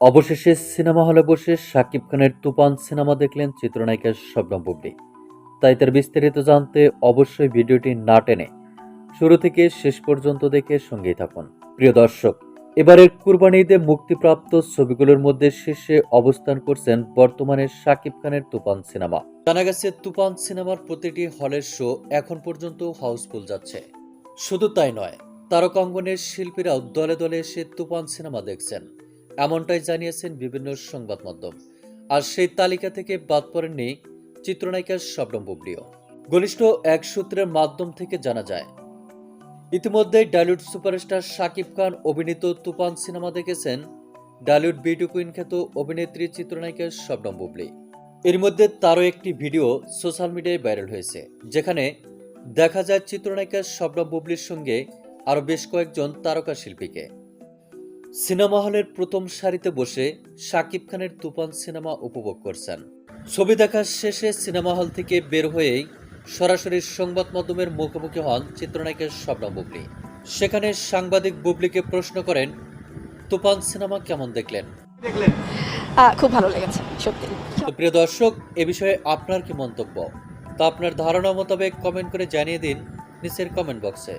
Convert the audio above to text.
অবশেষে সিনেমা হলে বসে শাকিব খানের তুফান সিনেমা দেখলেন চিত্রনায়িকা শবনম বুবলি। তাই তার বিস্তারিত জানতে অবশ্যই ভিডিওটি না টেনে শুরু থেকে শেষ পর্যন্ত দেখে সঙ্গেই থাকুন। প্রিয় দর্শক, এবারের কুরবানি ঈদে মুক্তিপ্রাপ্ত ছবিগুলোর মধ্যে শীর্ষে অবস্থান করছেন বর্তমানে শাকিব খানের তুফান সিনেমা। জানা গেছে, তুফান সিনেমার প্রতিটি হলের শো এখন পর্যন্ত হাউসফুল যাচ্ছে। শুধু তাই নয়, তারকাঙ্গনের শিল্পীরাও দলে দলে এসে তুফান সিনেমা দেখছেন। এমনটাই জানিয়েছেন বিভিন্ন সংবাদ মাধ্যম। আর সেই তালিকা থেকে বাদ পড়েননি চিত্রনায়িকা শবনম বুবলিও ঘনিষ্ঠ এক সূত্রের মাধ্যম থেকে জানা যায় ইতিমধ্যে ডালিউড সুপারস্টার শাকিব খান অভিনীত তুফান সিনেমা দেখেছেন ডালিউড বিউটি কুইন খ্যাত অভিনেত্রী চিত্রনায়িকা শবনম বুবলি। এর মধ্যে তারও একটি ভিডিও সোশ্যাল মিডিয়ায় ভাইরাল হয়েছে, যেখানে দেখা যায় চিত্রনায়িকা শবনম বুবলির সঙ্গে আরও বেশ কয়েকজন তারকা শিল্পীকে। সিনেমা হলের প্রথম সারিতে বসে শাকিব খানের তুফান সিনেমা উপভোগ করছেন। ছবি দেখার শেষে সিনেমা হল থেকে বের হয়েই সরাসরি সংবাদ মাধ্যমের মুখোমুখি হন চিত্রনায়িকা শবনম বুবলি। সেখানে সাংবাদিক বুবলিকে প্রশ্ন করেন তুফান সিনেমা কেমন দেখলেন? খুব ভালো লেগেছে সত্যি। প্রিয় দর্শক এ বিষয়ে আপনার কি মন্তব্য? তা আপনার ধারণা মোতাবেক কমেন্ট করে জানিয়ে দিন নিচের কমেন্ট বক্সে।